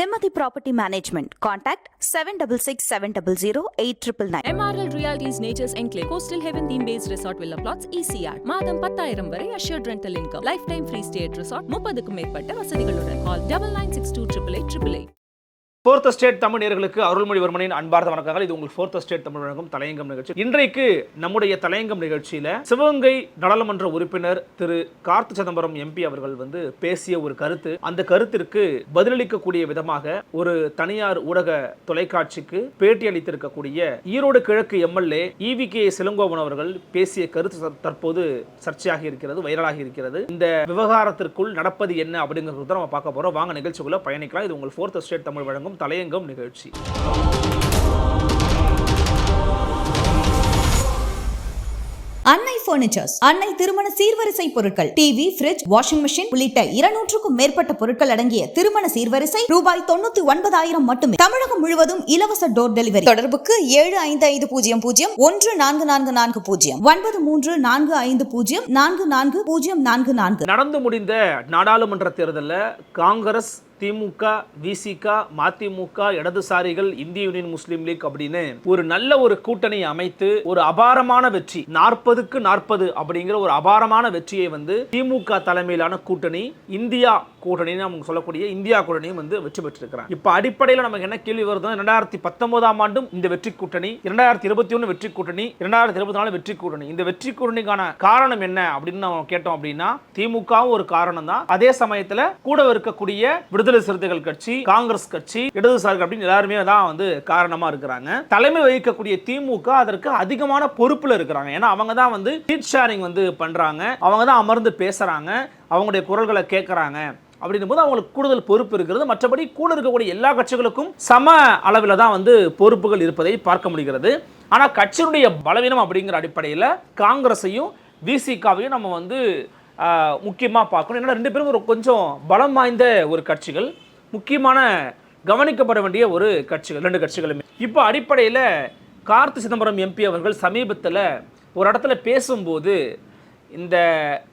Nimati Property Management. Contact 766 700 8999. MRL Realties Nature's Enclave Coastal Heaven theme based resort villa plots ECR மாதம் பத்தாயிரம் வரை assured rental income lifetime free stay at resort முப்பதுக்கும் மேற்பட்ட வசதிகளுடன் call double nine six two triple eight triple eight fourth state தமிழர்களுக்கு அருள்மொழிவர்மனின் அன்பார்ந்த வணக்கங்கள். இது உங்கள் ஃபோர்த் ஸ்டேட் தமிழ் வழங்கும் தலையங்கம் நிகழ்ச்சி. இன்றைக்கு நம்முடைய தலையங்கம் நிகழ்ச்சியில் சிவகங்கை நாடாளுமன்ற உறுப்பினர் திரு கார்த்தி சிதம்பரம் எம்பி அவர்கள் வந்து பேசிய ஒரு கருத்து. அந்த கருத்திற்கு பதிலளிக்கக்கூடிய விதமாக ஒரு தனியார் ஊடக தொலைக்காட்சிக்கு பேட்டி அளித்திருக்கக்கூடிய ஈரோடு கிழக்கு எம்எல்ஏ இவி கே சிலங்கோவன் அவர்கள் பேசிய கருத்து தற்போது சர்ச்சையாக இருக்கிறது வைரலாக இருக்கிறது. இந்த விவகாரத்திற்குள் நடப்பது என்ன அப்படிங்கிறது நம்ம பார்க்க போறோம். வாங்க நிகழ்ச்சிக்குள்ள பயணிக்கலாம். இது உங்கள் ஃபோர்த் ஸ்டேட் தமிழ் வழங்கும் தலையங்கம் நிகழ்ச்சி. அன்னை பர்னிச்சர்ஸ் அன்னை திருமண சீர்வரிசை பொருட்கள் டிவி ஃபிரிட்ஜ் வாஷிங் மெஷின் உள்ளிட்ட இருநூற்றுக்கும் மேற்பட்ட பொருட்கள் அடங்கிய திருமண சீர்வரிசை ரூபாய் தொண்ணூத்தி ஒன்பதாயிரம் மட்டுமே. தமிழகம் முழுவதும் இலவச டோர் டெலிவரி தொடர்புக்கு ஏழு ஐந்து ஐந்து பூஜ்ஜியம் பூஜ்ஜியம் ஒன்று நான்கு நான்கு நான்கு பூஜ்ஜியம் ஒன்பது மூன்று நான்கு ஐந்து பூஜ்ஜியம் நான்கு நான்கு பூஜ்ஜியம் நான்கு நான்கு. நடந்து முடிந்த நாடாளுமன்ற தேர்தலில் காங்கிரஸ் திமுக விசிக மதிமுக இடதுசாரிகள் இந்திய யூனியன் முஸ்லீம் லீக் அப்படின்னு ஒரு நல்ல ஒரு கூட்டணி அமைத்து ஒரு அபாரமான வெற்றி நாற்பதுக்கு நாற்பது அப்படிங்கிற ஒரு அபாரமான வெற்றியை வந்து திமுக தலைமையிலான கூட்டணி இந்தியா கூட்டணின்னு அவங்க சொல்லக்கூடிய இந்தியா கூட்டணியும் வந்து வெற்றி பெற்றிருக்கிறாங்க. இப்போ அடிப்படையில் நமக்கு என்ன கேள்வி வருது இரண்டாயிரத்தி பத்தொன்பதாம் ஆண்டும் இந்த வெற்றி கூட்டணி இரண்டாயிரத்தி இருபத்தி ஒன்று வெற்றி கூட்டணி இரண்டாயிரத்தி இருபத்தி நாலு வெற்றி கூட்டணி. இந்த வெற்றி கூட்டணிக்கான காரணம் என்ன அப்படின்னு நம்ம கேட்டோம் அப்படின்னா திமுகவும் ஒரு காரணம் தான் அதே சமயத்தில் கூட இருக்கக்கூடிய விடுதலை சிறுத்தைகள் கட்சி காங்கிரஸ் கட்சி இடதுசாரிகள் அப்படின்னு எல்லாருமே தான் வந்து காரணமா இருக்கிறாங்க. தலைமை வகிக்கக்கூடிய திமுக அதற்கு அதிகமான பொறுப்புல இருக்கிறாங்க. ஏன்னா அவங்க தான் வந்து சீட் ஷேரிங் வந்து பண்றாங்க. அவங்க தான் அமர்ந்து பேசுறாங்க. அவங்களுடைய குரல்களை கேட்கறாங்க அப்படின்னும் போது அவங்களுக்கு கூடுதல் பொறுப்பு இருக்கிறது. மற்றபடி கூட இருக்கக்கூடிய எல்லா கட்சிகளுக்கும் சம அளவில் தான் வந்து பொறுப்புகள் இருப்பதை பார்க்க முடிகிறது. ஆனால் கட்சியினுடைய பலவீனம் அப்படிங்கிற அடிப்படையில் காங்கிரஸையும் விசிகாவையும் நம்ம வந்து முக்கியமாக பார்க்கணும். ஏன்னா ரெண்டு பேரும் ஒரு கொஞ்சம் பலம் வாய்ந்த ஒரு கட்சிகள். முக்கியமான கவனிக்கப்பட வேண்டிய ஒரு கட்சிகள் ரெண்டு கட்சிகளுமே. இப்போ அடிப்படையில் கார்த்தி சிதம்பரம் எம்பி அவர்கள் சமீபத்தில் ஒரு இடத்துல பேசும்போது இந்த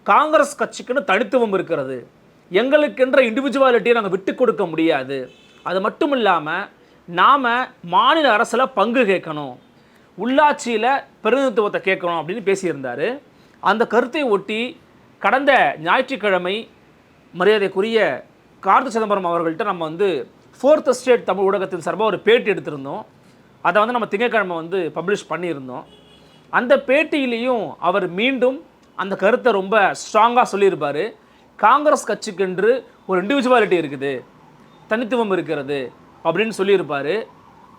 காங்கிரஸ் கட்சிக்குன்னு தனித்துவம் இருக்கிறது. எங்களுக்கென்ற இண்டிவிஜுவாலிட்டியை நாங்கள் விட்டு கொடுக்க முடியாது. அது மட்டும் இல்லாமல் நாம் மாநில அரசில் பங்கு கேட்கணும். உள்ளாட்சியில் பிரதிநிதித்துவத்தை கேட்கணும் அப்படின்னு பேசியிருந்தார். அந்த கருத்தை ஒட்டி கடந்த ஞாயிற்றுக்கிழமை மரியாதைக்குரிய கார்த்தி சிதம்பரம் அவர்கள்ட்ட நம்ம வந்து ஃபோர்த் ஸ்டேட் தமிழ் ஊடகத்தின் சார்பாக ஒரு பேட்டி எடுத்திருந்தோம். அதை வந்து நம்ம திங்கட்கிழமை வந்து பப்ளிஷ் பண்ணியிருந்தோம். அந்த பேட்டியிலையும் அவர் மீண்டும் அந்த கருத்தை ரொம்ப ஸ்ட்ராங்காக சொல்லியிருப்பார். காங்கிரஸ் கட்சிக்கென்று ஒரு இண்டிவிஜுவாலிட்டி இருக்குது. தனித்துவம் இருக்கிறது அப்படின்னு சொல்லியிருப்பார்.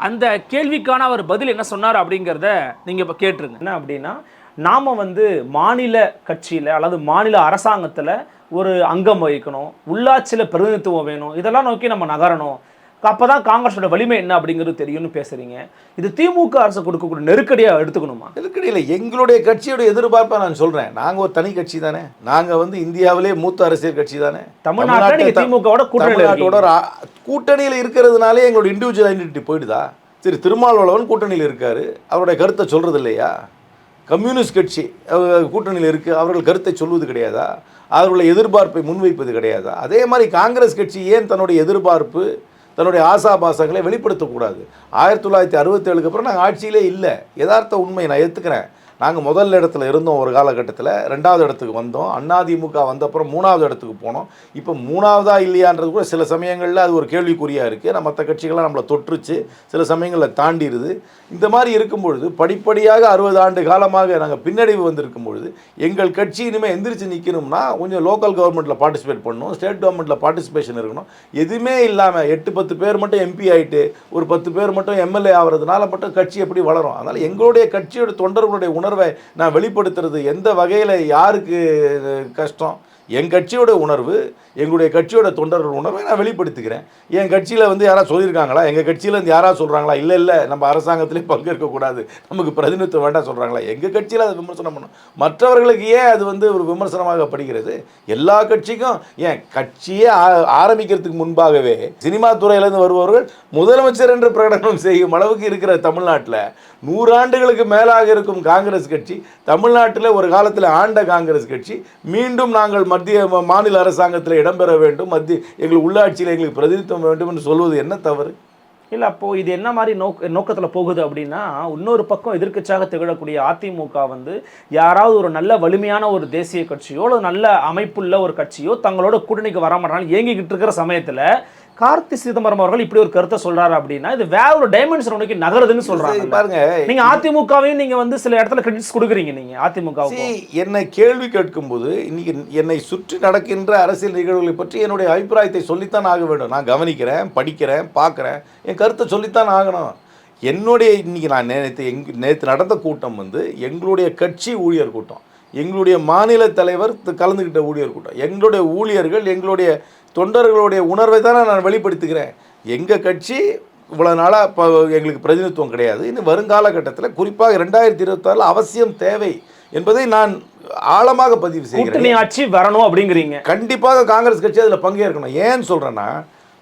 அந்த கேள்விக்கான அவர் பதில் என்ன சொன்னார் அப்படிங்கிறத நீங்கள் இப்போ கேட்டுருங்க. என்ன அப்படின்னா நாம் வந்து மாநில கட்சியில் அல்லது மாநில அரசாங்கத்தில் ஒரு அங்கம் வகிக்கணும் உள்ளாட்சியில் பிரதிநிதித்துவம் வேணும் இதெல்லாம் நோக்கி நம்ம நகரணும். அப்போ தான் காங்கிரஸோட வலிமை என்ன அப்படிங்கிறது தெரியும்னு பேசுகிறீங்க இது திமுக அரசு கொடுக்கக்கூடிய நெருக்கடியாக எடுத்துக்கணுமா? நெருக்கடியில் எங்களுடைய கட்சியோட எதிர்பார்ப்பை நான் சொல்றேன். நாங்க ஒரு தனி கட்சி தானே. நாங்க வந்து இந்தியாவிலே மூத்த அரசியல் கட்சி தானே. தமிழ்நாட்டுல திமுகவோட ஆ- கூட்டணியில இருக்கிறதுனாலே எங்களோட இண்டிவிஜுவல் ஐடென்டிட்டி போயிடுதா? சரி திருமாவளவன் கூட்டணியில் இருக்காரு. அவருடைய கருத்தை சொல்றது இல்லையா கம்யூனிஸ்ட் கட்சி கூட்டணியில் இருக்குது அவர்கள் கருத்தை சொல்வது கிடையாதா? அவர்களுடைய எதிர்பார்ப்பை முன்வைப்பது கிடையாதா? அதே மாதிரி காங்கிரஸ் கட்சி ஏன் தன்னுடைய எதிர்பார்ப்பு தன்னுடைய ஆசாபாசங்களை வெளிப்படுத்தக்கூடாது? ஆயிரத்தி தொள்ளாயிரத்தி அறுபத்தேழுக்கு அப்புறம் நாங்கள் ஆட்சியிலே இல்லை. யதார்த்த உண்மை நான் ஏற்றுக்கிறேன் நாங்கள் முதல் இடத்துல இருந்தோம் ஒரு காலகட்டத்தில் ரெண்டாவது இடத்துக்கு வந்தோம். அதிமுக வந்தப்புறம் மூணாவது இடத்துக்கு போனோம். இப்போ மூணாவதா இல்லையான்றது கூட சில சமயங்களில் அது ஒரு கேள்விக்குறியாக இருக்குது நம்ம மற்ற கட்சிகள்லாம் நம்மளை தொற்றுச்சு. சில சமயங்களில் தாண்டிடுது இந்த மாதிரி இருக்கும் பொழுது படிப்படியாக அறுபது ஆண்டு காலமாக நாங்கள் பின்னடைவு வந்திருக்கும் பொழுது எங்கள் கட்சி இனிமேல் எந்திரிச்சு நிற்கணும்னா கொஞ்சம் லோக்கல் கவர்மெண்ட்டில் பார்ட்டிசிபேட் பண்ணணும். ஸ்டேட் கவர்மெண்ட்டில் பார்ட்டிசிபேஷன் இருக்கணும். எதுவுமே இல்லாமல் எட்டு பத்து பேர் மட்டும் எம்பி ஆயிட்டு ஒரு பத்து பேர் மட்டும் எம்எல்ஏ ஆகிறதுனால மட்டும் கட்சி எப்படி வளரும். அதனால் எங்களுடைய கட்சியோட தொண்டர்களுடைய உணர்வு நான் வெளிப்படுத்துறது எந்த வகையில் யாருக்கு கஷ்டம்? என் கட்சியோட உணர்வு எங்களுடைய கட்சியோட தொண்டர்கள் உணர்வை நான் வெளிப்படுத்துகிறேன். என் கட்சியில் வந்து யாராவது சொல்லியிருக்காங்களா? எங்கள் கட்சியில் வந்து யாராவது சொல்கிறாங்களா இல்லை இல்லை நம்ம அரசாங்கத்திலே பங்கேற்கக்கூடாது. நமக்கு பிரதிநிதித்துவம் வேண்டாம் சொல்கிறாங்களா எங்கள் கட்சியில் அதை விமர்சனம் பண்ணணும் மற்றவர்களுக்கு ஏன் அது வந்து ஒரு விமர்சனமாகப்படுகிறது எல்லா கட்சிக்கும் ஏன் கட்சியே ஆ- ஆரம்பிக்கிறதுக்கு முன்பாகவே சினிமா துறையிலேருந்து வருபவர்கள் முதலமைச்சர் என்று பிரகடனம் செய்யும் அளவுக்கு இருக்கிற தமிழ்நாட்டில் நூறாண்டுகளுக்கு மேலாக இருக்கும் காங்கிரஸ் கட்சி தமிழ்நாட்டில் ஒரு காலத்தில் ஆண்ட காங்கிரஸ் கட்சி மீண்டும் நாங்கள் மத்திய மாநில அரசாங்கத்தில் இடம்பெற வேண்டும். மத்திய எங்களுக்கு உள்ளாட்சியில் எங்களுக்கு பிரதிநிதித்துவம் வேண்டும் என்று சொல்வது என்ன தவறு? இல்லை அப்போது இது என்ன மாதிரி நோக்க நோக்கத்தில் போகுது அப்படின்னா இன்னொரு பக்கம் எதிர்க்கட்சியாக திகழக்கூடிய அதிமுக வந்து யாராவது ஒரு நல்ல வலிமையான ஒரு தேசிய கட்சியோ அல்லது நல்ல அமைப்புள்ள ஒரு கட்சியோ தங்களோட கூட்டணிக்கு வர மாட்டாங்க இயங்கிக்கிட்டு இருக்கிற சமயத்தில் கார்த்தி சிதம்பரம் அவர்கள் இப்படி ஒரு கருத்தை சொல்றாரு அப்படின்னா இது வேற ஒரு டைமென்ஷன் நோக்கி நகருதுன்னு சொல்றாங்க பாருங்க. நீங்க அதிமுகவையும் நீங்க வந்து சில இடத்துல கிரெடிட்ஸ் கொடுக்குறீங்க நீங்க See, என்னை கேள்வி கேட்கும்போது இன்னைக்கு என்னை சுற்றி நடக்கின்ற அரசியல் நிகழ்வுகளை பற்றி என்னுடைய அபிப்பிராயத்தை சொல்லித்தான் ஆக வேண்டும். நான் கவனிக்கிறேன் படிக்கிறேன் பார்க்குறேன். என் கருத்தை சொல்லித்தான் ஆகணும். என்னுடைய இன்னைக்கு நான் நேற்று எங் நேற்று நடந்த கூட்டம் வந்து எங்களுடைய கட்சி ஊழியர் கூட்டம். எங்களுடைய மாநில தலைவர் கலந்துக்கிட்ட ஊழியர் கூட்டம். எங்களுடைய ஊழியர்கள் எங்களுடைய தொண்டர்களுடைய உணர்வை தான் நான் வெளிப்படுத்துகிறேன். எங்கள் கட்சி இவ்வளோ நாளாக இப்போ எங்களுக்கு பிரதிநிதித்துவம் கிடையாது. இன்னும் வருங்கால குறிப்பாக ரெண்டாயிரத்தி இருபத்தாறில் அவசியம் தேவை என்பதை நான் ஆழமாக பதிவு செய்கிறேன். கூட்டணி ஆட்சி வரணும் அப்படிங்கிறீங்க. கண்டிப்பாக காங்கிரஸ் கட்சி அதில் பங்கேற்கணும். ஏன்னு சொல்கிறேன்னா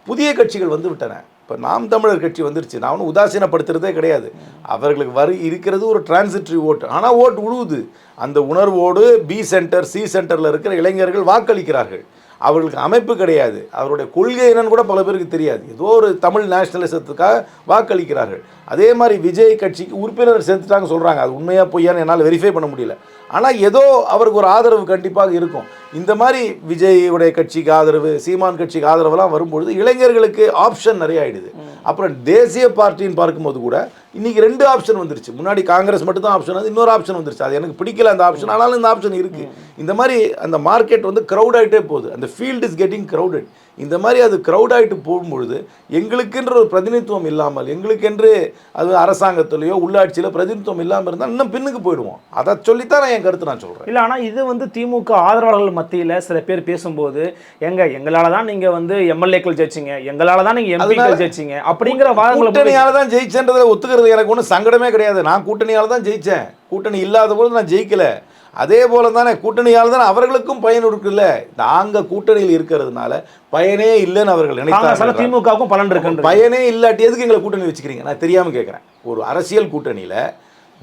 புதிய கட்சிகள் வந்து விட்டன. இப்போ நாம் தமிழர் கட்சி வந்துருச்சு. நான் ஒன்றும் உதாசீனப்படுத்துறதே கிடையாது. அவர்களுக்கு வரி இருக்கிறது ஒரு டிரான்சிட்ரி ஓட்டு ஆனால் ஓட்டு உழுவுது. அந்த உணர்வோடு பி சென்டர் சி சென்டரில் இருக்கிற இளைஞர்கள் வாக்களிக்கிறார்கள். அவர்களுக்கு அமைப்பு கிடையாது. அவருடைய கொள்கை என்னன்னு கூட பல பேருக்கு தெரியாது. ஏதோ ஒரு தமிழ் நேஷனலிசத்துக்காக வாக்களிக்கிறார்கள். அதே மாதிரி விஜய் கட்சிக்கு உறுப்பினர் சேர்த்துட்டாங்க சொல்கிறாங்க அது உண்மையாக பொய்யான்னு என்னால் வெரிஃபை பண்ண முடியல. ஆனால் ஏதோ அவருக்கு ஒரு ஆதரவு கண்டிப்பாக இருக்கும். இந்த மாதிரி விஜயுடைய கட்சிக்கு ஆதரவு சீமான் கட்சிக்கு ஆதரவெல்லாம் வரும்பொழுது இளைஞர்களுக்கு ஆப்ஷன் நிறைய ஆயிடுது. அப்புறம் தேசிய பார்ட்டின்னு பார்க்கும்போது கூட இன்னைக்கு ரெண்டு ஆப்ஷன் வந்துருச்சு. முன்னாடி காங்கிரஸ் மட்டும் தான் ஆப்ஷன் இன்னொரு ஆப்ஷன் வந்துருச்சு. அது எனக்கு பிடிக்கல அந்த ஆப்ஷன் ஆனாலும் இந்த ஆப்ஷன் இருக்குது இந்த மாதிரி அந்த மார்க்கெட் வந்து க்ரௌட் ஆகிட்டே போகுது. அந்த ஃபீல்ட் இஸ் கெட்டிங் க்ரௌடட் இந்த மாதிரி அது க்ரௌட் ஆகிட்டு போகும்பொழுது எங்களுக்கென்ற ஒரு பிரதிநிதித்துவம் இல்லாமல் எங்களுக்கென்று அது அரசாங்கத்திலேயோ உள்ளாட்சியிலோ பிரதிநிதித்துவம் இல்லாமல் இருந்தால் இன்னும் பின்னுக்கு போயிடுவோம். அதை சொல்லித்தான் நான் என் கருத்து நான் சொல்கிறேன் இல்ல ஆனா இது வந்து திமுக ஆதரவாளர்கள் மத்தியில சில பேர் பேசும்போது எங்க எங்களால தான் நீங்க வந்து எம்எல்ஏக்கள் ஜெயிச்சிங்க எங்களால தான் நீங்க எம்பிக்கள் ஜெயிச்சிங்க அப்படிங்கிற வாதங்களை கூட்டணியால தான் ஜெயிச்சேன்றதை ஒத்துக்கிறது எனக்கு ஒன்றும் சங்கடமே கிடையாது. நான் கூட்டணியால தான் ஜெயிச்சேன். கூட்டணி இல்லாத போது நான் ஜெயிக்கல. அதே போல தானே கூட்டணியால் தான் அவர்களுக்கும் பயன் இருக்குல்ல? நாங்க கூட்டணியில் இருக்கிறதுனால பயனே இல்லைன்னு அவர்கள் நினைத்தாங்க திமுகவுக்கும் பலன் இருக்குன்ற பயனே இல்லாட்டி எதுக்கு எங்களை கூட்டணி வச்சுக்கிறீங்க? நான் தெரியாம கேட்குறேன் ஒரு அரசியல் கூட்டணியில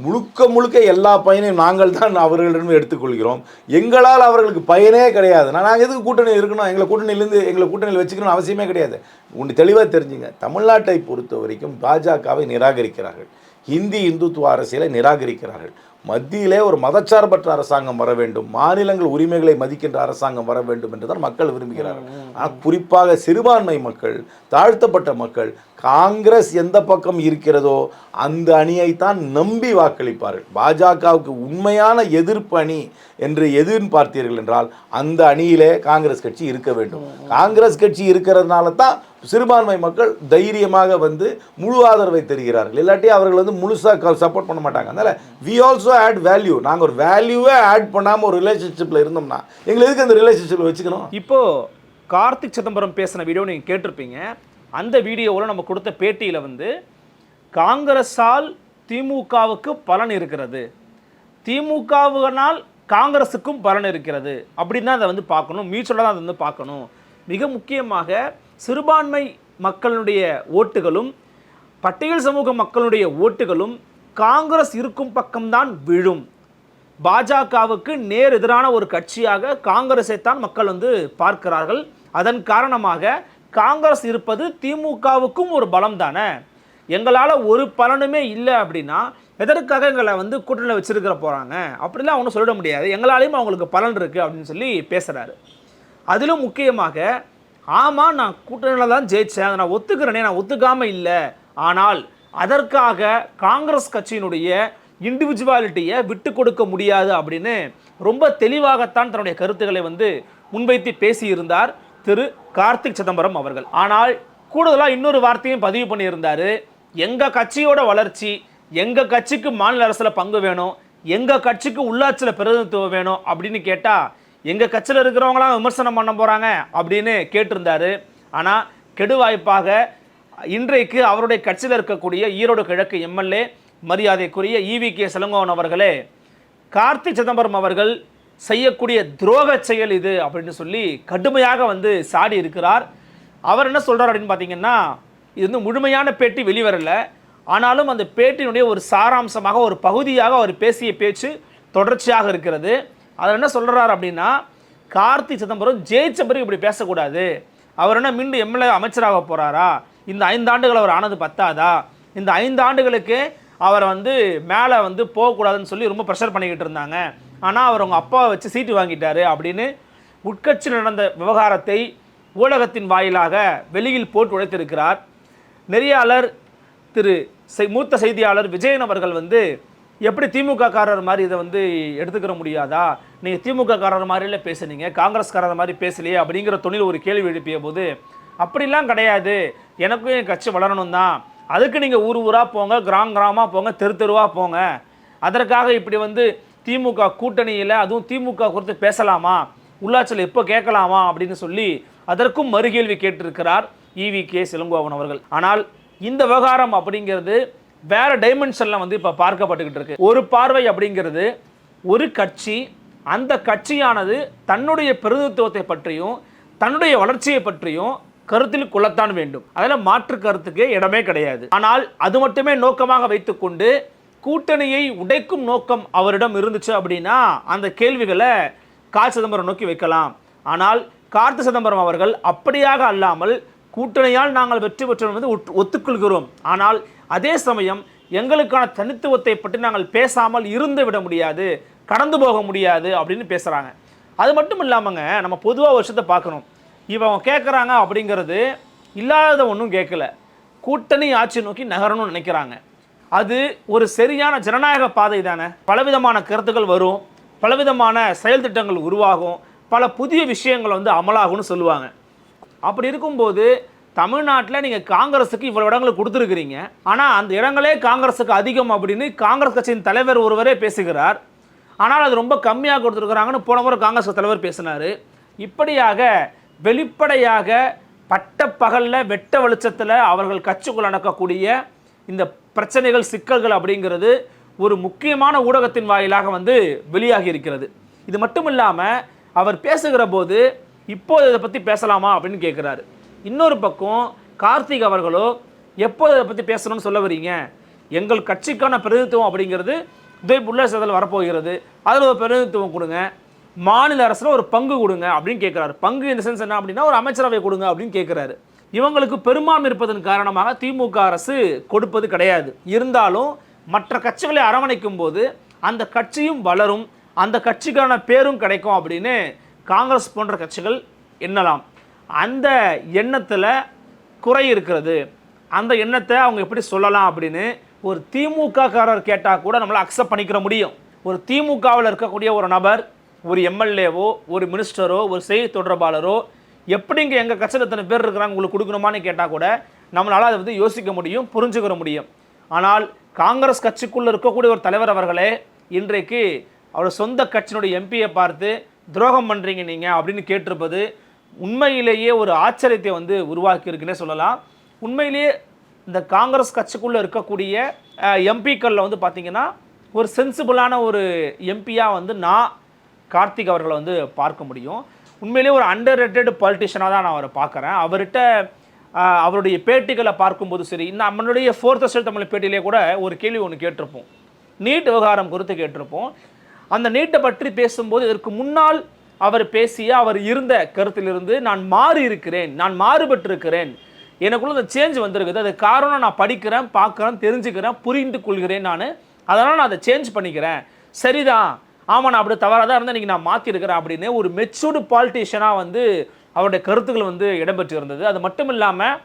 முழுக்க முழுக்க எல்லா பயனையும் நாங்கள் தான் அவர்களிடம் எடுத்துக்கொள்கிறோம். எங்களால் அவர்களுக்கு பயனே கிடையாது. நான் நாங்கள் எதுக்கு கூட்டணியில் இருக்கணும்? எங்களை கூட்டணியிலேருந்து எங்களை கூட்டணியில் வச்சுக்கணும் அவசியமே கிடையாது. ஒன்று தெளிவாக தெரிஞ்சுங்க. தமிழ்நாட்டை பொறுத்த வரைக்கும் பாஜகவை நிராகரிக்கிறார்கள். ஹிந்தி இந்துத்துவ அரசியலை நிராகரிக்கிறார்கள். மத்தியிலே ஒரு மதச்சார்பற்ற அரசாங்கம் வர வேண்டும். மாநிலங்கள் உரிமைகளை மதிக்கின்ற அரசாங்கம் வர வேண்டும் என்று தான் மக்கள் விரும்புகிறார்கள். ஆனால் குறிப்பாக சிறுபான்மை மக்கள் தாழ்த்தப்பட்ட மக்கள் காங்கிரஸ் எந்த பக்கம் இருக்கிறதோ அந்த அணியைத்தான் நம்பி வாக்களிப்பார்கள். பாஜகவுக்கு உண்மையான எதிர்ப்பு அணி என்று எதுன்னு பார்த்தீர்கள் என்றால் அந்த அணியிலே காங்கிரஸ் கட்சி இருக்க வேண்டும். காங்கிரஸ் கட்சி இருக்கிறதுனால தான் சிறுபான்மை மக்கள் தைரியமாக வந்து முழு ஆதரவை தருகிறார்கள். இல்லாட்டி அவர்கள் வந்து முழுசாக சப்போர்ட் பண்ண மாட்டாங்க. அதனால் வி ஆல்சோ ஆட் வேல்யூ நாங்கள் ஒரு வேல்யூவே ஆட் பண்ணாமல் ஒரு ரிலேஷன்ஷிப்பில் இருந்தோம்னா எங்களை எதுக்கு அந்த ரிலேஷன்ஷிப்பில் வச்சுக்கணும்? இப்போது கார்த்திக் சிதம்பரம் பேசின வீடியோ நீங்கள் கேட்டிருப்பீங்க. அந்த வீடியோவில் நம்ம கொடுத்த பேட்டியில் வந்து காங்கிரஸால் திமுகவுக்கு பலன் இருக்கிறது. திமுகவினால் காங்கிரஸுக்கும் பலன் இருக்கிறது. அப்படின்னு தான் அதை வந்து பார்க்கணும். மியூச்சுவலாக தான் அதை வந்து பார்க்கணும். மிக முக்கியமாக சிறுபான்மை மக்களுடைய ஓட்டுகளும் பட்டியல் சமூக மக்களுடைய ஓட்டுகளும் காங்கிரஸ் இருக்கும் பக்கம்தான் விழும். பாஜகவுக்கு நேர் எதிரான ஒரு கட்சியாக காங்கிரஸை தான் மக்கள் வந்து பார்க்கிறார்கள். அதன் காரணமாக காங்கிரஸ் இருப்பது திமுகவுக்கும் ஒரு பலம் தானே எங்களால் ஒரு பலனுமே இல்லை அப்படின்னா எதற்காக எங்களை வந்து கூட்டணியில் வச்சிருக்கிற போகிறாங்க அப்படிலாம் அவங்க சொல்லிட முடியாது. எங்களாலையும் அவங்களுக்கு பலன் இருக்குது அப்படின்னு சொல்லி பேசுகிறாரு அதிலும் முக்கியமாக ஆமாம் நான் கூட்டணியில் தான் ஜெயித்தேன் அதை நான் ஒத்துக்கிறேனே நான் ஒத்துக்காமல் இல்லை. ஆனால் அதற்காக காங்கிரஸ் கட்சியினுடைய இண்டிவிஜுவாலிட்டியை விட்டு கொடுக்க முடியாது அப்படின்னு ரொம்ப தெளிவாகத்தான் தன்னுடைய கருத்துக்களை வந்து முன்வைத்து பேசியிருந்தார் திரு கார்த்திக் சிதம்பரம் அவர்கள். ஆனால் கூடுதலாக இன்னொரு வார்த்தையும் பதிவு பண்ணியிருந்தார். எங்கள் கட்சியோட வளர்ச்சி எங்கள் கட்சிக்கு மாநில அரசில் பங்கு வேணும் எங்கள் கட்சிக்கு உள்ளாட்சியில் பிரதிநிதித்துவம் வேணும் அப்படின்னு கேட்டால் எங்கள் கட்சியில் இருக்கிறவங்களாம் விமர்சனம் பண்ண போகிறாங்க அப்படின்னு கேட்டிருந்தாரு. ஆனால் கெடுவாய்ப்பாக இன்றைக்கு அவருடைய கட்சியில் இருக்கக்கூடிய ஈரோடு கிழக்கு எம்எல்ஏ மரியாதைக்குரிய ஈவி கே சிலங்கோவன் அவர்களே கார்த்தி சிதம்பரம் அவர்கள் செய்யக்கூடிய துரோக செயல் இது அப்படின்னு சொல்லி கடுமையாக வந்து சாடி இருக்கிறார். அவர் என்ன சொல்கிறார் அப்படின்னு பார்த்தீங்கன்னா இது வந்து முழுமையான பேட்டி வெளிவரல. ஆனாலும் அந்த பேட்டியினுடைய ஒரு சாராம்சமாக ஒரு பகுதியாக அவர் பேசிய பேச்சு தொடர்ச்சியாக இருக்கிறது. அதில் என்ன சொல்கிறார் அப்படின்னா கார்த்தி சிதம்பரம் ஜெயிச்ச பிறகு இப்படி பேசக்கூடாது. அவர் என்ன மீண்டும் எம்எல்ஏ அமைச்சராக போகிறாரா இந்த ஐந்து ஆண்டுகள் அவர் ஆனது பத்தாதா? இந்த ஐந்து ஆண்டுகளுக்கு அவரை வந்து மேலே வந்து போகக்கூடாதுன்னு சொல்லி ரொம்ப ப்ரெஷர் பண்ணிக்கிட்டு இருந்தாங்க. ஆனால் அவர் அவங்க அப்பாவை வச்சு சீட்டு வாங்கிட்டார் அப்படின்னு உட்கட்சி நடந்த விவகாரத்தை ஊடகத்தின் வாயிலாக வெளியில் போட்டு உடைத்திருக்கிறார். நெறியாளர் திரு செய்- மூத்த செய்தியாளர் விஜயன் அவர்கள் வந்து எப்படி திமுக காரர் மாதிரி இதை வந்து எடுத்துக்கிற முடியாதா? நீங்கள் திமுககாரர் மாதிரில பேசுனீங்க காங்கிரஸ்காரர் மாதிரி பேசலையே அப்படிங்கிற தொழில் ஒரு கேள்வி எழுப்பிய போது அப்படிலாம் கிடையாது. எனக்கும் என் கட்சி வளரணும் தான் அதுக்கு நீங்கள் ஊர் ஊராக போங்க கிராம கிராமமாக போங்க தெரு தெருவாக போங்க. அதற்காக இப்படி வந்து திமுக கூட்டணியில் அதுவும் திமுக குறித்து பேசலாமா? உள்ளாட்சியில் எப்போ கேட்கலாமா? அப்படின்னு சொல்லி அதற்கும் மறுகேள்வி கேட்டிருக்கிறார் இவி கே சிலங்கோவன் அவர்கள். ஆனால் இந்த விவகாரம் அப்படிங்கிறது வேற டைமென்ஷனில் வந்து இப்போ பார்க்கப்பட்டுக்கிட்டு இருக்கு. ஒரு பார்வை அப்படிங்கிறது ஒரு கட்சி அந்த கட்சியானது தன்னுடைய பிரதிநிதித்துவத்தை பற்றியும் தன்னுடைய வளர்ச்சியை பற்றியும் கருத்தில் கொள்ளத்தான் வேண்டும். அதில் மாற்று கருத்துக்கு இடமே கிடையாது. ஆனால் அது மட்டுமே நோக்கமாக வைத்துக்கொண்டு கூட்டணியை உடைக்கும் நோக்கம் அவரிடம் இருந்துச்சு அப்படின்னா அந்த கேள்விகளை கார் சிதம்பரம் நோக்கி வைக்கலாம். ஆனால் கார்த்தி சிதம்பரம் அவர்கள் அப்படியாக அல்லாமல் கூட்டணியால் நாங்கள் வெற்றி பெற்றோம் வந்து ஒத்துக்கொள்கிறோம். ஆனால் அதே சமயம் எங்களுக்கான தனித்துவத்தை பற்றி நாங்கள் பேசாமல் இருந்து விட முடியாது கடந்து போக முடியாது அப்படின்னு பேசுகிறாங்க அது மட்டும் இல்லாமங்க நம்ம பொதுவாக வருஷத்தை பார்க்கணும். இவங்க கேட்குறாங்க அப்படிங்கிறது இல்லாத ஒன்றும் கேட்கல கூட்டணி ஆட்சி நோக்கி நகரணும்னு நினைக்கிறாங்க. அது ஒரு சரியான ஜனநாயக பாதை தானே. பலவிதமான கருத்துக்கள் வரும். பலவிதமான செயல் திட்டங்கள் உருவாகும். பல புதிய விஷயங்கள் வந்து அமலாகும்னு சொல்லுவாங்க. அப்படி இருக்கும்போது தமிழ்நாட்டில் நீங்கள் காங்கிரஸுக்கு இவ்வளோ இடங்களை கொடுத்துருக்கிறீங்க. ஆனால் அந்த இடங்களே காங்கிரஸுக்கு அதிகம் அப்படின்னு காங்கிரஸ் கட்சியின் தலைவர் ஒருவரே பேசுகிறார். ஆனால் அது ரொம்ப கம்மியாக கொடுத்துருக்குறாங்கன்னு போன முறை காங்கிரஸ் தலைவர் பேசினார். இப்படியாக வெளிப்படையாக பட்ட பகலில் வெட்ட வெளிச்சத்தில் அவர்கள் கட்சிக்குள் நடக்கக்கூடிய இந்த பிரச்சனைகள் சிக்கல்கள் அப்படிங்கிறது ஒரு முக்கியமான ஊடகத்தின் வாயிலாக வந்து வெளியாகி இருக்கிறது. இது மட்டும் இல்லாமல் அவர் பேசுகிற போது இப்போது இதை பற்றி பேசலாமா அப்படின்னு கேட்குறாரு இன்னொரு பக்கம் கார்த்திக் அவர்களோ எப்போது இதை பற்றி பேசணும்னு சொல்ல வரீங்க? எங்கள் கட்சிக்கான பிரதிநிதித்துவம் அப்படிங்கிறது உதய் புள்ளசத்தில் வரப்போகிறது. அதில் ஒரு பிரதிநிதித்துவம் கொடுங்க. மாநில அரசில் ஒரு பங்கு கொடுங்க அப்படின்னு கேட்குறாரு பங்கு இந்த சென்ஸ் என்ன அப்படின்னா ஒரு அமைச்சரவை கொடுங்க அப்படின்னு கேட்குறாரு இவங்களுக்கு பெரும்பான்மை இருப்பதன் காரணமாக திமுக அரசு கொடுப்பது கிடையாது. இருந்தாலும் மற்ற கட்சிகளை அரவணைக்கும் போது அந்த கட்சியும் வளரும் அந்த கட்சிக்கான பேரும் கிடைக்கும் அப்படின்னு காங்கிரஸ் போன்ற கட்சிகள் எண்ணலாம். அந்த எண்ணத்தில் குறை இருக்கிறது. அந்த எண்ணத்தை அவங்க எப்படி சொல்லலாம் அப்படின்னு ஒரு திமுககாரர் கேட்டால் கூட நம்மளால் அக்செப்ட் பண்ணிக்கிற முடியும். ஒரு திமுகவில் இருக்கக்கூடிய ஒரு நபர் ஒரு எம்எல்ஏவோ ஒரு மினிஸ்டரோ ஒரு செய்தி தொடர்பாளரோ எப்படிங்க எங்கள் கட்சியில் இத்தனை பேர் இருக்கிறாங்க உங்களுக்கு கொடுக்கணுமான்னு கேட்டால் கூட நம்மளால் அதை வந்து யோசிக்க முடியும் புரிஞ்சுக்கிற முடியும். ஆனால் காங்கிரஸ் கட்சிக்குள்ளே இருக்கக்கூடிய ஒரு தலைவர் அவர்களே இன்றைக்கு அவர் சொந்த கட்சியினுடைய எம்பியை பார்த்து துரோகம் பண்ணுறீங்க நீங்கள் அப்படின்னு கேட்டிருப்பது உண்மையிலேயே ஒரு ஆச்சரியத்தை வந்து உருவாக்கியிருக்குன்னே சொல்லலாம். உண்மையிலேயே இந்த காங்கிரஸ் கட்சிக்குள்ளே இருக்கக்கூடிய எம்பிக்களில் வந்து பார்த்தீங்கன்னா ஒரு சென்சிபிளான ஒரு எம்பியாக வந்து நான் கார்த்திக் அவர்களை வந்து பார்க்க முடியும். உண்மையிலேயே ஒரு அண்டர் ரேட்டட் பாலிட்டிஷியனாக தான் நான் அவரை பார்க்குறேன். அவர்கிட்ட அவருடைய பேட்டிகளை பார்க்கும்போது சரி இந்த நம்மளுடைய ஃபோர்த் ஸ்டேட் தமிழ் பேட்டியிலே கூட ஒரு கேள்வி ஒன்று கேட்டிருப்போம். நீட் விவகாரம் குறித்து கேட்டிருப்போம். அந்த நீட்டை பற்றி பேசும்போது இதற்கு முன்னால் அவர் பேசிய அவர் இருந்த கருத்திலிருந்து நான் மாறி இருக்கிறேன் நான் மாறுபட்டிருக்கிறேன். எனக்குள்ள அந்த சேஞ்ச் வந்திருக்குது. அது காரணம் நான் படிக்கிறேன் பார்க்குறேன் தெரிஞ்சுக்கிறேன் புரிந்து கொள்கிறேன் நான். அதனால் நான் அதை சேஞ்ச் பண்ணிக்கிறேன். சரிதான். ஆமாம் நான் அப்படி தவறாக தான் இருந்தால் இன்றைக்கி நான் மாற்றிருக்கிறேன் அப்படின்னு ஒரு மெச்சூர்டு பாலிட்டிஷியனாக வந்து அவருடைய கருத்துக்கள் வந்து இடம்பெற்று இருந்தது அது மட்டும் இல்லாமல்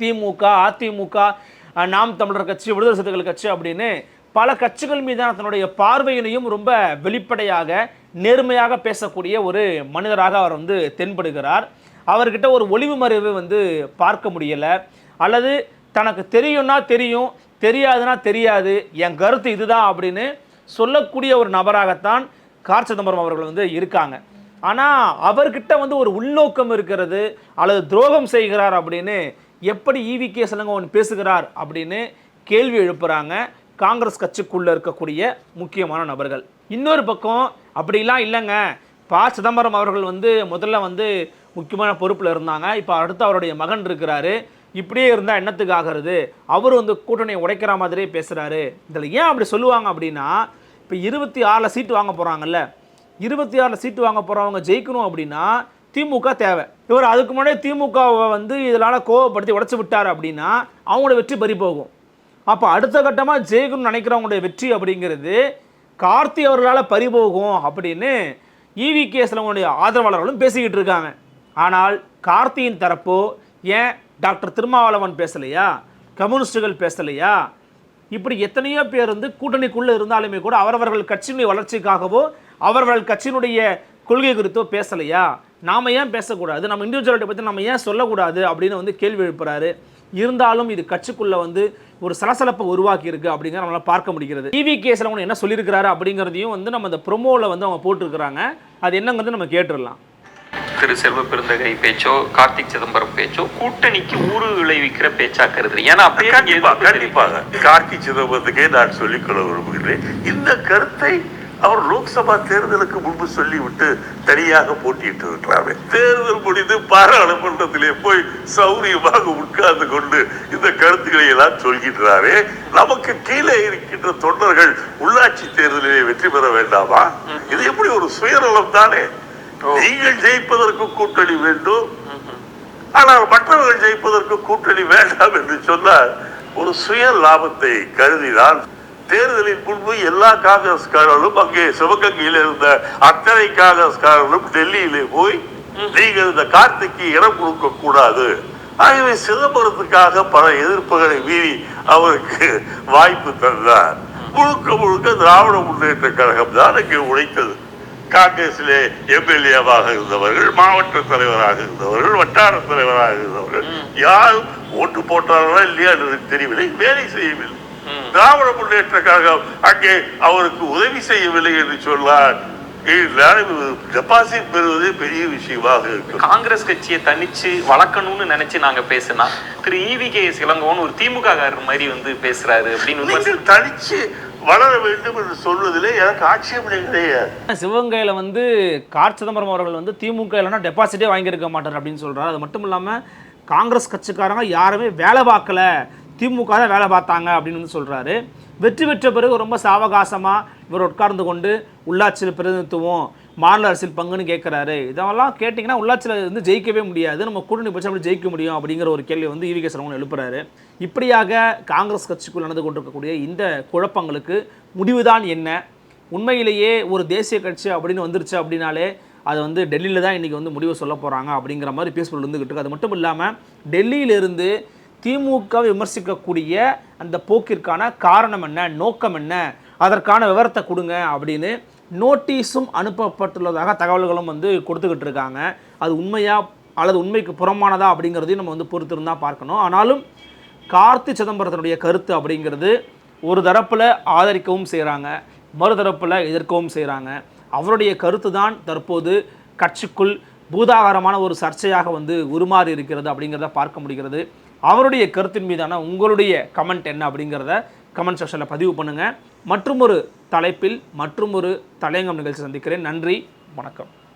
திமுக அதிமுக நாம் தமிழர் கட்சி விடுதலை சிறுத்தைகள் கட்சி அப்படின்னு பல கட்சிகள் மீதான தன்னுடைய பார்வையினையும் ரொம்ப வெளிப்படையாக நேர்மையாக பேசக்கூடிய ஒரு மனிதராக அவர் வந்து தென்படுகிறார். அவர்கிட்ட ஒரு ஒளிவு மறைவு வந்து பார்க்க முடியலை. அல்லது தனக்கு தெரியும்னா தெரியும் தெரியாதுன்னா தெரியாது என் கருத்து இதுதான் அப்படின்னு சொல்லக்கூடிய ஒரு நபராகத்தான் கார் சிதம்பரம் அவர்கள் வந்து இருக்காங்க. ஆனால் அவர்கிட்ட வந்து ஒரு உள்நோக்கம் இருக்கிறது அல்லது துரோகம் செய்கிறார் அப்படின்னு எப்படி ஈவி கே சிலங்கவன் பேசுகிறார் அப்படின்னு கேள்வி எழுப்புகிறாங்க காங்கிரஸ் கட்சிக்குள்ளே இருக்கக்கூடிய முக்கியமான நபர்கள். இன்னொரு பக்கம் அப்படிலாம் இல்லைங்க. ப. சிதம்பரம் அவர்கள் வந்து முதல்ல வந்து முக்கியமான பொறுப்பில் இருந்தாங்க. இப்போ அடுத்து அவருடைய மகன் இருக்கிறாரு. இப்படியே இருந்தால் என்னத்துக்கு ஆகிறது? அவர் வந்து கூட்டணியை உடைக்கிற மாதிரியே பேசுகிறாரு இதில் ஏன் அப்படி சொல்லுவாங்க அப்படின்னா இப்போ இருபத்தி ஆறில் சீட்டு வாங்க போகிறாங்கல்ல இருபத்தி ஆறில் சீட்டு வாங்க போகிறவங்க ஜெயிக்கணும் அப்படின்னா திமுக தேவை. இவர் அதுக்கு முன்னாடி திமுகவை வந்து இதனால் கோவப்படுத்தி உடச்சி விட்டார் அப்படின்னா அவங்களோட வெற்றி பறி போகும். அப்போ அடுத்த கட்டமாக ஜெயிக்கணும்னு நினைக்கிறவங்களுடைய வெற்றி அப்படிங்கிறது கார்த்தி அவர்களால் பறிபோகும் அப்படின்னு ஈவி கேஸ்லவங்களுடைய ஆதரவாளர்களும் பேசிக்கிட்டு இருக்காங்க. ஆனால் கார்த்தியின் தரப்போ ஏன் டாக்டர் திருமாவளவன் பேசலையா? கம்யூனிஸ்டுகள் பேசலையா? இப்படி எத்தனையோ பேர் வந்து கூட்டணிக்குள்ளே இருந்தாலுமே கூட அவரவர்கள் கட்சியினுடைய வளர்ச்சிக்காகவோ அவர்கள் கட்சியினுடைய கொள்கை குறித்தோ பேசலையா? நாம் ஏன் பேசக்கூடாது? நம்ம இண்டிவிஜுவலிட்டி பற்றி நம்ம ஏன் சொல்லக்கூடாது? அப்படின்னு வந்து கேள்வி எழுப்புறாரு. இருந்தாலும் இது கட்சிக்குள்ளே வந்து ஒரு சலசலப்பை உருவாக்கி இருக்கு அப்படிங்கிற நம்மளால் பார்க்க முடிகிறது. டிவி கேஸில் அவங்க என்ன சொல்லியிருக்கிறாரு அப்படிங்கிறதையும் வந்து நம்ம இந்த ப்ரொமோவில் வந்து அவங்க போட்டிருக்கிறாங்க. அது என்னங்கிறது நம்ம கேட்டுடலாம். திரு செல்வ பெருந்தகை பேச்சோ கார்த்திக் சிதம்பரம் பேச்சோ கூட்டணிக்கு ஊறு விளைவிக்கிற பேச்சா கருதுறீங்க ஏன்னா அப்படியே நீங்க கண்டிப்பா எதிர்ப்பு கண்டிப்பாக. கார்த்தி சிதம்பரத்துக்கே நான் சொல்லிக்கொள்ள விரும்புகிறேன் இந்த கருத்தை அவர் லோக்சபா தேர்தலுக்கு முன்பு சொல்லிவிட்டு தனியாக போட்டியிட்டு இருக்கிறார் தேர்தல் முடிந்து பாராளுமன்றத்திலே போய் சௌரியமாக உட்கார்ந்து கொண்டு இந்த கருத்துக்களை எல்லாம் சொல்கின்றாரே. நமக்கு கீழே இருக்கின்ற தொண்டர்கள் உள்ளாட்சி தேர்தலிலே வெற்றி பெற வேண்டாமா? இது எப்படி ஒரு சுயநலம் தானே? நீங்கள் ஜெயிப்பதற்கு கூட்டணி வேண்டும். ஆனால் மற்றவர்கள் ஜெயிப்பதற்கு கூட்டணி வேண்டாம் என்று சொன்னால் ஒரு சுய லாபத்தை கருதினால் தேர்தலின் முன்பு எல்லா காங்கிரஸ்காரர்களும் அங்கே சிவகங்கையில் இருந்த அத்தனை காங்கிரஸ்காரர்களும் டெல்லியிலே போய் நீங்கள் இந்த கார்த்திக்கு இடம் கொடுக்க கூடாது. ஆகவே சிதம்பரத்துக்காக பல எதிர்ப்புகளை மீறி அவருக்கு வாய்ப்பு தந்தார். முழுக்க முழுக்க திராவிட முன்னேற்ற கழகம் தான் அங்கே உழைத்தது. காங்கிரஸிலே எம்எல்ஏவாக இருந்தவர்கள் மாவட்ட தலைவராக இருந்தவர்கள் வட்டார தலைவராக இருந்தவர்கள் யாரும் ஓட்டு போட்டார்களா இல்லையா என்று தெரியவில்லை. வேலை செய்யவில்லை. திராவிட முன்னேற்ற கழகம் அங்கே அவருக்கு உதவி செய்யவில்லை என்று சொன்னார் டெபாசிட் பெறுவது பெரிய விஷயமாக இருக்கும். காங்கிரஸ் கட்சியை தனிச்சு வளர்க்கணும்னு நினைச்சு நாங்க பேசினா திரு ஈவி கே இளங்கோவன் ஒரு திமுக காரர் மாதிரி வந்து பேசுறாரு அப்படின்னு தனிச்சு வளர வேண்டும் என்று சொல்வதிலே எனக்கு ஆட்சேபனை கிடையாது. சிவகங்கையில் வந்து கார் சிதம்பரம் அவர்கள் வந்து திமுக இல்லைன்னா டெபாசிட்டே வாங்கியிருக்க மாட்டார் அப்படின்னு சொல்றாரு. அது மட்டும் இல்லாமல் காங்கிரஸ் கட்சிக்காரங்க யாருமே வேலை பார்க்கல. திமுக தான் வேலை பார்த்தாங்க அப்படின்னு வந்து சொல்றாரு. வெற்றி பெற்ற பிறகு ரொம்ப சாவகாசமாக இவர் உட்கார்ந்து கொண்டு உள்ளாட்சியில் பிரதிநிதித்துவம் மாநில அரசியல் பங்குன்னு கேட்குறாரு இதெல்லாம் கேட்டிங்கன்னா உள்ளாட்சியில் வந்து ஜெயிக்கவே முடியாது. நம்ம கூட்டணி பட்சம் அப்படி ஜெயிக்க முடியும் அப்படிங்கிற ஒரு கேள்வி வந்து ஈவி கே சரவணன் எழுப்புறாரு. இப்படியாக காங்கிரஸ் கட்சிக்குள் நடந்து கொண்டிருக்கக்கூடிய இந்த குழப்பங்களுக்கு முடிவுதான் என்ன? உண்மையிலேயே ஒரு தேசிய கட்சி அப்படின்னு வந்துருச்சு அப்படின்னாலே அது வந்து டெல்லியில் தான் இன்றைக்கி வந்து முடிவு சொல்ல போகிறாங்க அப்படிங்கிற மாதிரி பேசுபொருள் இருந்துகிட்டு இருக்கு. அது மட்டும் இல்லாமல் டெல்லியிலிருந்து திமுக விமர்சிக்கக்கூடிய அந்த போக்கிற்கான காரணம் என்ன நோக்கம் என்ன? அதற்கான விவரத்தை கொடுங்க அப்படின்னு நோட்டீஸும் அனுப்பப்பட்டுள்ளதாக தகவல்களும் வந்து கொடுத்துக்கிட்டு இருக்காங்க. அது உண்மையாக அல்லது உண்மைக்கு புறமானதா அப்படிங்கிறதையும் நம்ம வந்து பொறுத்திருந்தா பார்க்கணும். ஆனாலும் கார்த்தி சிதம்பரத்தினுடைய கருத்து அப்படிங்கிறது ஒரு தரப்பில் ஆதரிக்கவும் செய்கிறாங்க மறுதரப்பில் எதிர்க்கவும் செய்கிறாங்க அவருடைய கருத்து தான் தற்போது கட்சிக்குள் பூதாகாரமான ஒரு சர்ச்சையாக வந்து உருமாறி இருக்கிறது அப்படிங்கிறத பார்க்க முடிகிறது. அவருடைய கருத்தின் மீதான உங்களுடைய கமெண்ட் என்ன அப்படிங்கிறத கமெண்ட் செக்ஷனில் பதிவு பண்ணுங்கள் மற்றும் ஒரு தலைப்பில் மற்றும் ஒரு தலையங்கம் நிகழ்ச்சி சந்திக்கிறேன். நன்றி. வணக்கம்.